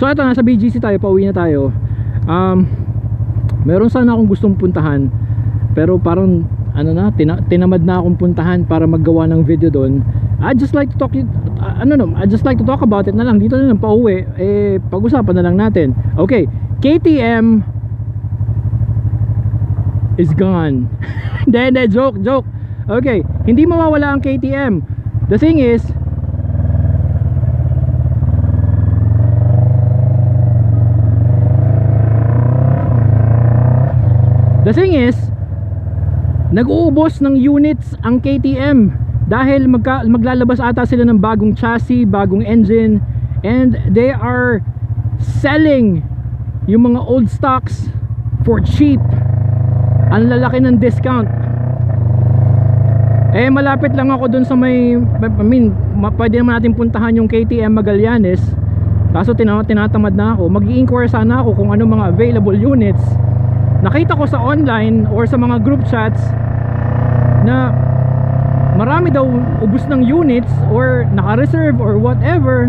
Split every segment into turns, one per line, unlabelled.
So ito nasa BGC tayo, pauwi na tayo. Um, meron sana akong gustong puntahan pero parang ano na, tina- tinamad na akong puntahan para maggawa ng video doon. I just like to talk it, uh, ano no, I just like to talk about it na lang dito na lang pauwi. Eh pag-usapan na lang natin. Okay, KTM is gone. Hindi, joke, joke. Okay, hindi mawawala ang KTM. The thing is, The thing is, nag-uubos ng units ang KTM dahil magka, maglalabas ata sila ng bagong chassis, bagong engine and they are selling yung mga old stocks for cheap. Ang lalaki ng discount. Eh malapit lang ako dun sa may I mean, pwede naman natin puntahan yung KTM Magallanes. Kaso tina- tinatamad na ako. Mag-i-inquire sana ako kung ano mga available units nakita ko sa online or sa mga group chats na marami daw ubus ng units or naka-reserve or whatever.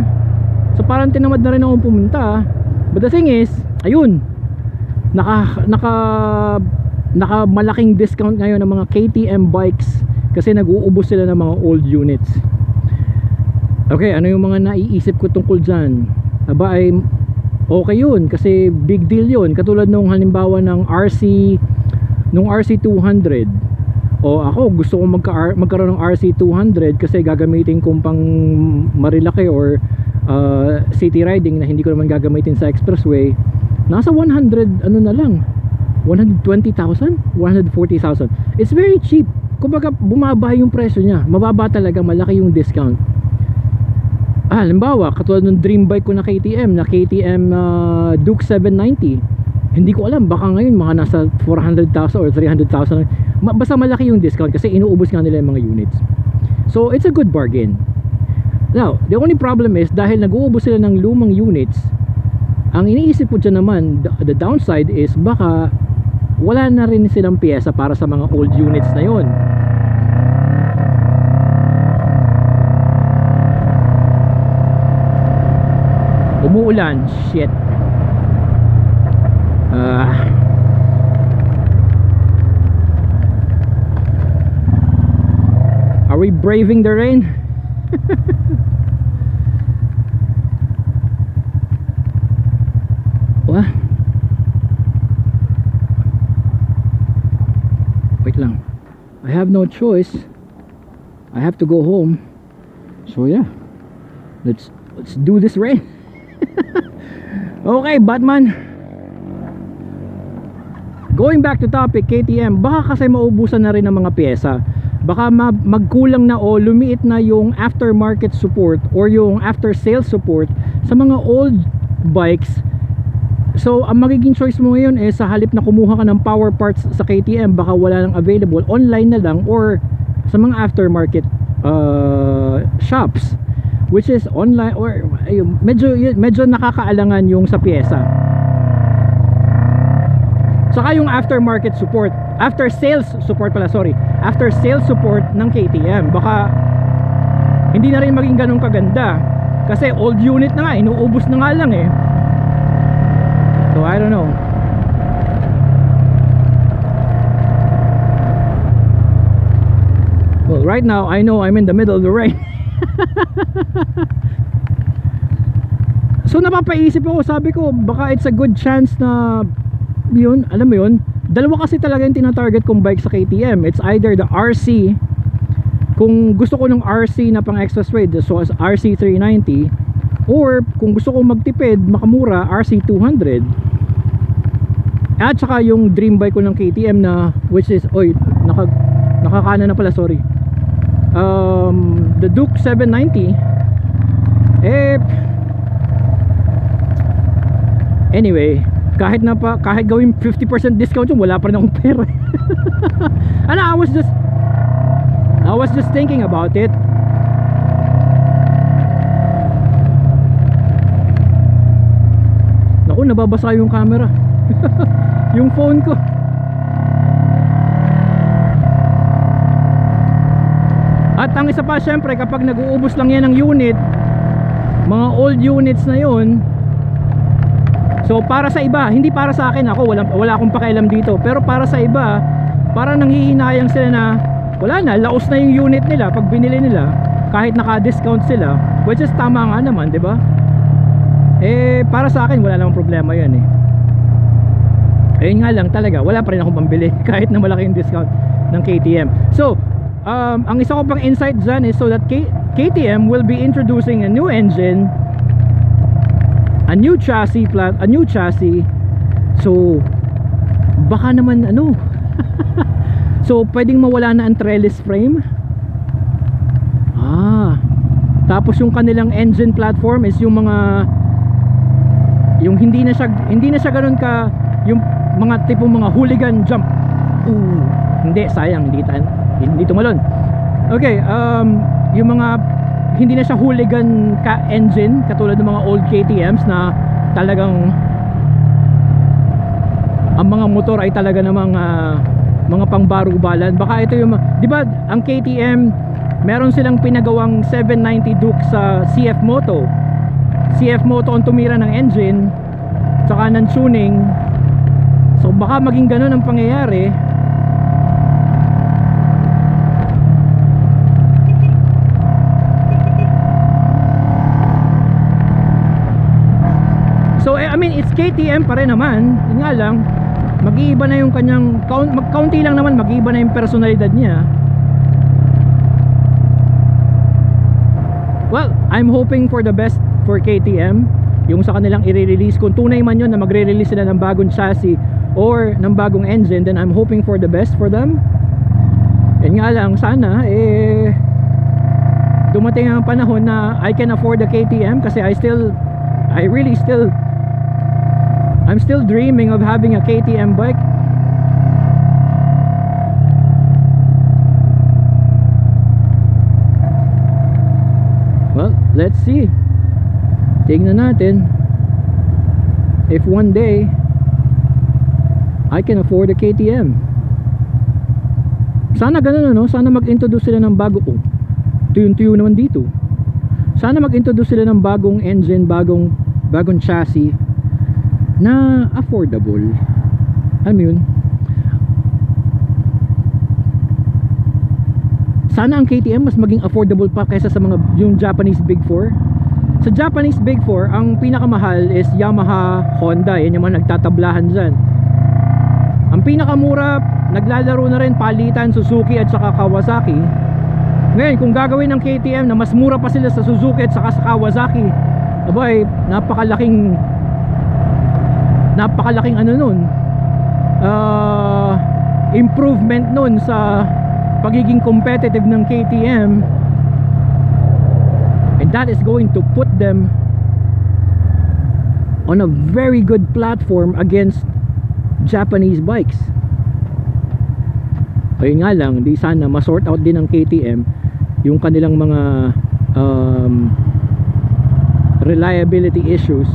So parang tinamad na rin akong pumunta. But the thing is ayun. Naka naka naka malaking discount ngayon ng mga KTM bikes kasi nag-uubos sila ng mga old units. Okay ano yung mga naiisip ko tungkol dyan? Aba ay okay yun kasi big deal yun. Katulad nung halimbawa ng RC nung RC 200 o ako gusto ko magka magkaroon ng RC 200 kasi gagamitin kong pang Marilaki or uh, city riding na hindi ko naman gagamitin sa expressway nasa 100 ano na lang 120,000 140,000 it's very cheap. Kumbaga bumaba yung presyo niya. Mababa talaga malaki yung discount ah, halimbawa, katulad ng dream bike ko na KTM, na KTM uh, Duke 790. Hindi ko alam, baka ngayon mga nasa 400,000 or 300,000. Ma- Basta malaki yung discount kasi inuubos nga nila yung mga units. So, it's a good bargain. Now, the only problem is dahil nag-uubos sila ng lumang units, ang iniisip ko dyan naman, the, the downside is baka wala na rin silang pyesa para sa mga old units na yon. Umuulan. Shit. Ah. are we braving the rain? Wah. wait lang. I have no choice. I have to go home. So yeah. Let's let's do this rain okay, Batman. Going back to topic, KTM, baka kasi maubusan na rin ng mga pyesa. Baka ma- magkulang na o lumiit na yung aftermarket support or yung after sales support sa mga old bikes. So, ang magiging choice mo ngayon is sa halip na kumuha ka ng power parts sa KTM, baka wala nang available, online na lang or sa mga aftermarket uh, shops which is online or ayun, medyo medyo nakakaalangan yung sa pyesa. Saka yung aftermarket support, after sales support pala, sorry. After sales support ng KTM, baka hindi na rin maging ganun kaganda kasi old unit na nga, inuubos na nga lang eh. So I don't know. Well, right now I know I'm in the middle of the rain. so napapaisip ako sabi ko baka it's a good chance na yun alam mo yun dalawa kasi talaga yung tinatarget kong bike sa KTM it's either the RC kung gusto ko ng RC na pang expressway so as RC 390 or kung gusto kong magtipid makamura RC 200 at saka yung dream bike ko ng KTM na which is oy naka, nakakana na pala sorry um, the Duke 790 eh anyway kahit na pa kahit gawin 50% discount yung wala pa rin akong pera. Ano I was just I was just thinking about it. Naku nababasa yung camera. Yung phone ko At ang isa pa syempre kapag nag-uubos lang yan ng unit Mga old units na yun So para sa iba, hindi para sa akin ako, wala, wala akong pakialam dito. Pero para sa iba, para nanghihinayang sila na wala na, laos na yung unit nila pag binili nila kahit naka-discount sila, which is tama nga naman, 'di ba? Eh para sa akin wala namang problema 'yan eh. Ayun nga lang talaga, wala pa rin akong pambili kahit na malaki yung discount ng KTM. So, um, ang isa ko pang insight dyan is so that K- KTM will be introducing a new engine, a new chassis plat, a new chassis. So, baka naman ano. so, pwedeng mawala na ang trellis frame. Ah. Tapos yung kanilang engine platform is yung mga yung hindi na siya hindi na siya ganoon ka yung mga tipong mga hooligan jump. Ooh, hindi sayang hindi tan hindi tumalon. Okay, um yung mga hindi na siya hooligan ka engine katulad ng mga old KTMs na talagang ang mga motor ay talaga namang ah, mga pangbarubalan. Baka ito yung, di ba, ang KTM meron silang pinagawang 790 Duke sa CF Moto. CF Moto ang tumira ng engine tsaka ng tuning. So baka maging ganun ang pangyayari. I mean it's KTM pa rin naman. Yun nga lang mag-iiba na yung kanyang count, mag-county lang naman mag-iiba na yung personalidad niya. Well, I'm hoping for the best for KTM yung sa kanilang i-release kung tunay man yun na magre-release sila ng bagong chassis or ng bagong engine then I'm hoping for the best for them yun nga lang sana eh dumating ang panahon na I can afford the KTM kasi I still I really still I'm still dreaming of having a KTM bike Well, let's see. Tingnan natin if one day I can afford a KTM. Sana ganun ano, sana mag-introduce sila ng bago oh. Tuyong-tuyo naman dito. Sana mag-introduce sila ng bagong engine, bagong bagong chassis na affordable. Alam mo yun? Sana ang KTM mas maging affordable pa kaysa sa mga yung Japanese Big 4. Sa Japanese Big 4, ang pinakamahal is Yamaha, Honda. Yan yung mga nagtatablahan dyan. Ang pinakamura, naglalaro na rin palitan Suzuki at saka Kawasaki. Ngayon, kung gagawin ng KTM na mas mura pa sila sa Suzuki at saka sa Kawasaki, abay, napakalaking napakalaking ano nun uh, improvement nun sa pagiging competitive ng KTM and that is going to put them on a very good platform against Japanese bikes. Ayun nga lang di sana masort out din ng KTM yung kanilang mga um, reliability issues